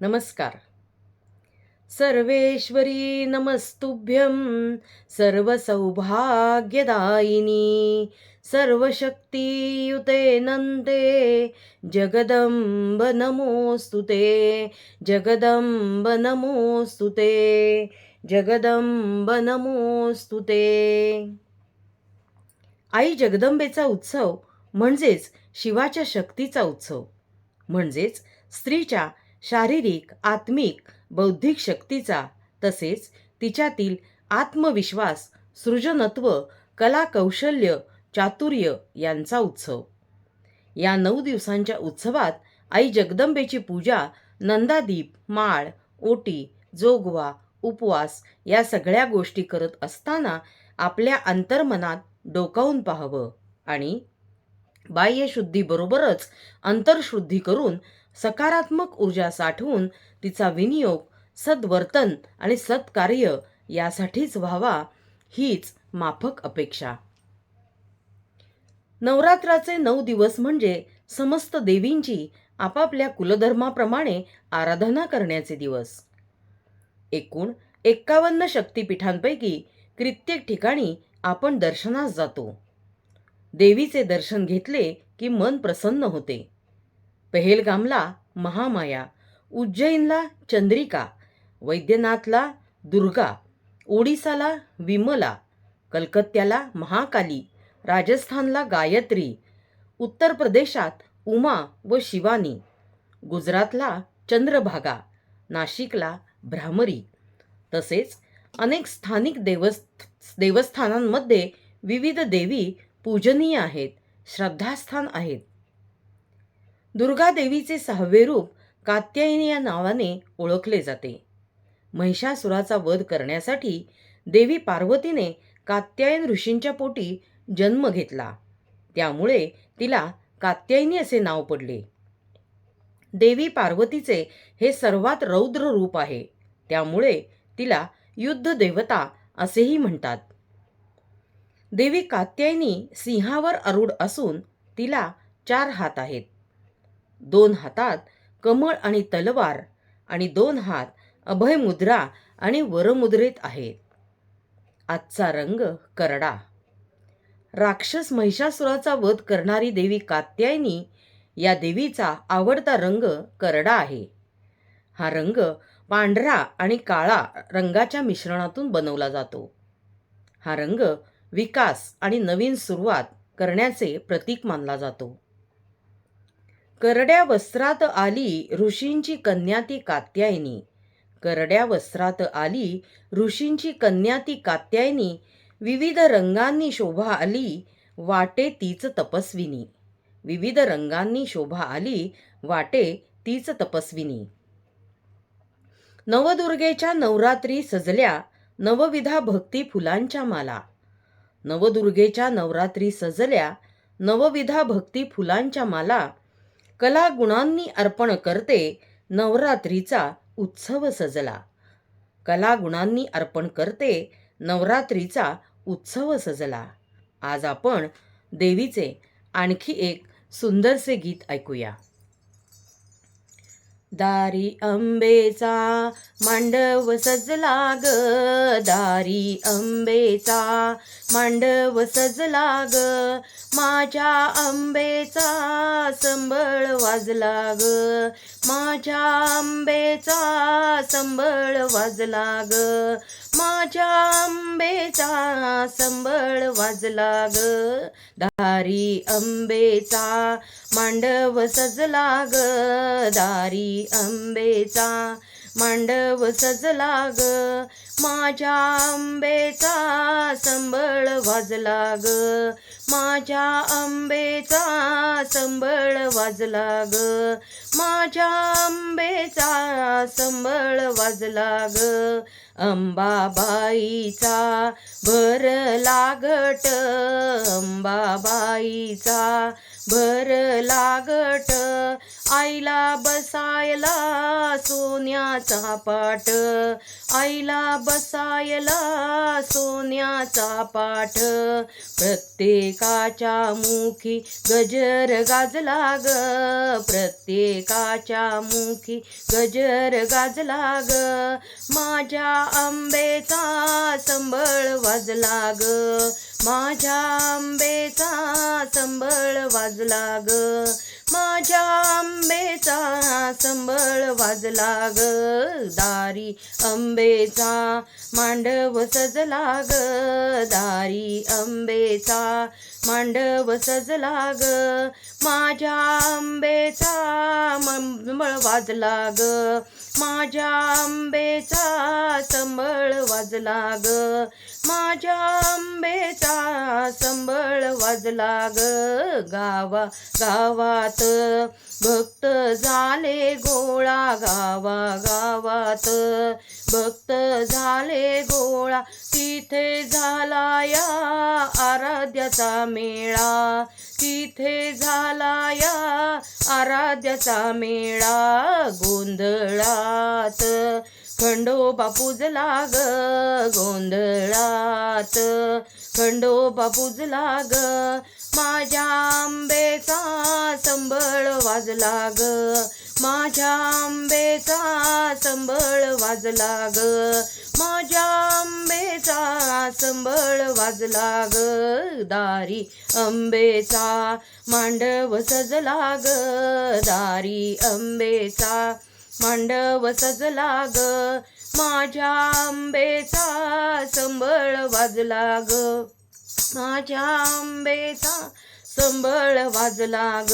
नमस्कार. सर्वेश्वरी नमस्तुभ्यं सर्वसौभाग्यदायिनी सर्वशक्तियुते नन्ते जगदम्ब नमोऽस्तु ते जगदम्ब नमोऽस्तु ते जगदम्ब नमोऽस्तु ते. आई जगदंबेचा उत्सव म्हणजेच शिवाच्या शक्तीचा उत्सव म्हणजेच स्त्रीच्या शारीरिक आत्मिक बौद्धिक शक्तीचा तसेच तिच्यातील आत्मविश्वास सृजनत्व कलाकौशल्य चातुर्य यांचा उत्सव. या नऊ दिवसांच्या उत्सवात आई जगदंबेची पूजा नंदादीप माळ ओटी जोगवा उपवास या सगळ्या गोष्टी करत असताना आपल्या अंतर्मनात डोकावून पाहावं आणि बाह्यशुद्धीबरोबरच अंतरशुद्धी करून सकारात्मक ऊर्जा साठवून तिचा विनियोग सद्वर्तन आणि सत्कार्य यासाठीच व्हावा हीच माफक अपेक्षा. नवरात्राचे नऊ दिवस म्हणजे समस्त देवींची आपापल्या कुलधर्माप्रमाणे आराधना करण्याचे दिवस. एकूण एक्कावन्न शक्तिपीठांपैकी कित्येक ठिकाणी आपण दर्शनास जातो. देवीचे दर्शन घेतले की मन प्रसन्न होते. पहेलगामला महामाया उज्जैनला चंद्रिका वैद्यनाथला दुर्गा ओडिसाला विमला कलकत्त्याला महाकाली राजस्थानला गायत्री उत्तर प्रदेशात उमा व शिवानी गुजरातला चंद्रभागा नाशिकला भ्रामरी. तसेच अनेक स्थानिक देवस्थ देवस्थानांमध्ये विविध देवी पूजनीय आहेत श्रद्धास्थान आहेत. दुर्गा देवीचे सहावे रूप कात्यायनी या नावाने ओळखले जाते. महिषासुराचा वध करण्यासाठी देवी पार्वतीने कात्यायन ऋषींच्या पोटी जन्म घेतला. त्यामुळे तिला कात्यायनी असे नाव पडले. देवी पार्वतीचे हे सर्वात रौद्र रूप आहे. त्यामुळे तिला युद्ध देवता असेही म्हणतात. देवी कात्यायनी सिंहावर अरूढ असून तिला चार हात आहेत. दोन हातात कमळ आणि तलवार आणि दोन हात अभय मुद्रा आणि वरमुद्रेत आहेत. आजचा रंग करडा. राक्षस महिषासुराचा वध करणारी देवी कात्यायनी या देवीचा आवडता रंग करडा आहे. हा रंग पांढरा आणि काळा रंगाच्या मिश्रणातून बनवला जातो. हा रंग विकास आणि नवीन सुरुवात करण्याचे प्रतीक मानला जातो. करड्या वस्त्रात आली ऋषींची कन्या ती कात्यायनी. करड्या वस्त्रात आली ऋषींची कन्या ती कात्यायनी. विविध रंगांनी शोभा आली वाटे तीच तपस्विनी. विविध रंगांनी शोभा आली वाटे तीच तपस्विनी. नवदुर्गेच्या नवरात्री सजल्या नवविधा भक्ती फुलांच्या माला. नवदुर्गेच्या नवरात्री सजल्या नवविधा भक्ती फुलांच्या माला. कला गुणांनी अर्पण करते नवरात्रीचा उत्सव सजला. कला गुणांनी अर्पण करते नवरात्रीचा उत्सव सजला. आज आपण देवीचे आणखी एक सुंदरसे गीत ऐकूया. दारी अंबेचा मांडव सजला ग. दारी अंबेचा मांडव सजला ग. माझ्या आंबेचा संबळ वाजला ग. माझ्या आंबेचा संबळ वाजला ग. माझ्या आंबेचा संबळ वाजला ग. दारी अंबेचा मांडव सजला ग. दारी अंबेचा मांडव सजला ग. माझ्या आंबेचा संबळ वाजला ग. माझ्या आंबेचा संबळ वाजला ग. माझ्या आंबेचा संबळ वाजला ग. अंबाबाईचा भर लागट अंबाबाईचा भर लागट आईला बसायला सोन्याचा पाट आईला बसायला सोन्याचा पाठ. प्रत्येकाच्या मुखी गजर गाजला ग. प्रत्येकाच्या मुखी गजर गाजला ग. माझ्या आंबेचा संबळ वाजला ग. माझ्या आंबेचा संबळ वाजला ग. माझ्या आंबेचा संबळ वाजला ग दारी. आंबेचा मांडव सजला ग दारी. आंबेचा मांडव सजला ग. माझ्या आंबेचा मंबळ वाजला ग. माझ्या आंबेचा संबळ वाजला ग. माझ्या आंबेचा संबळ वाजला ग. गावा गावात भक्त झाले गोळा. गावा गावात भक्त झाले गोळा. तिथे झाला या आराध्याचा मेळा. तिथे झाला या आराध्याचा मेळा गोंधळात. खंडोबा पूजला ग गोंधळात. खंडोबा पूजला ग माझ्या आंबेचा संबळ वाजला ग. माझ्या आंबेचा संबळ वाजला ग. माझ्या आंबेचा संबळ वाजला ग. दारी आंबेचा मांडव सजला ग. दारी आंबेचा मांडव सजला ग. माझ्या आंबेचा संबळ वाजला ग. माझ्या आंबेचा संबळ वाजला ग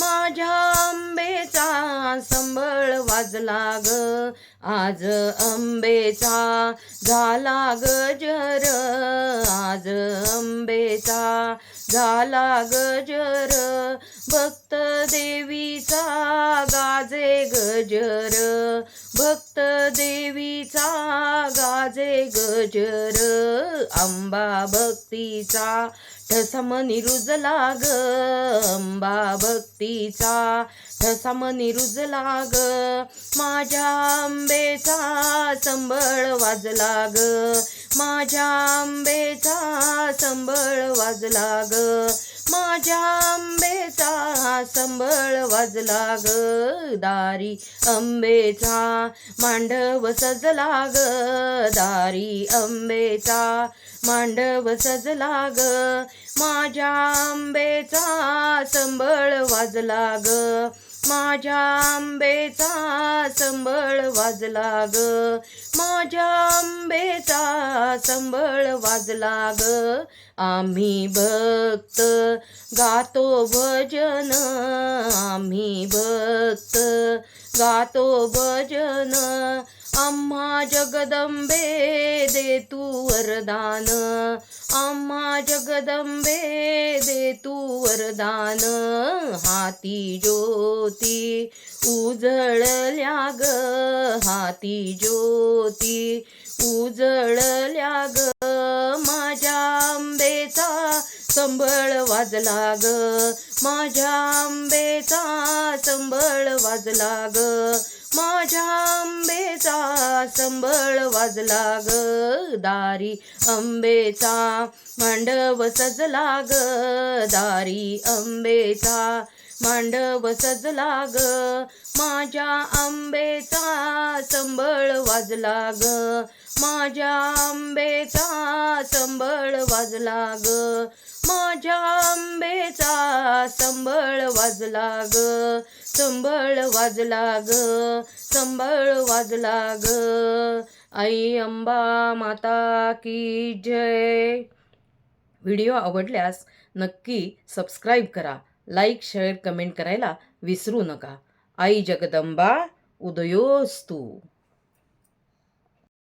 माझ्या आंबेचा संबळ वाजला ग आज आंबेचा झाला गजर आज आंबेचा झाला गजर भक्त देवीचा गाजे गजर भक्त देवीचा गाजे गजर आंबा भक्तीचा ठसम रुजला ग अंबा भक्तीचा ठसम रुजला ग माझ्या आंबेचा संबळ वाजला ग माझ्या आंबेचा संबळ वाजला ग माझ्या आंबेचा संबळ वाजला ग दारी. आंबेचा मांडव सजला ग दारी. आंबेचा मांडव सजला ग माझ्या आंबेचा संबळ वाजला ग माझ्या आंबेचा संबळ वाजला ग. माझ्या आंबेचा संबळ वाजला ग. आम्ही भक्त गातो भजन आम्ही भक्त गातो भजन. आम्हा जगदंबे दे तू वरदान. आम्हा जगदंबे दे तू वरदान. हाती ज्योत उजळल्या ग हाती ज्योती उजळल्या ग. माझ्या आंबेचा संबळ वाजला ग. माझ्या आंबेचा संबळ वाजला ग. माझ्या आंबेचा संबळ वाजला ग. दारी आंबेचा मांडव सजला ग. दारी आंबेचा मांडव सजला ग माझ्या आंबेचा संबळ वाजला ग माझ्या आंबेचा संबळ वाजला ग माझ्या आंबेचा संबळ वाजला ग संबळ वाजला ग संबळ वाजला ग आई अंबा माता की जय. व्हिडिओ आवडल्यास नक्की सबस्क्राईब करा. लाईक शेअर कमेंट करायला विसरू नका. आई जगदंबा उदयोस्तू.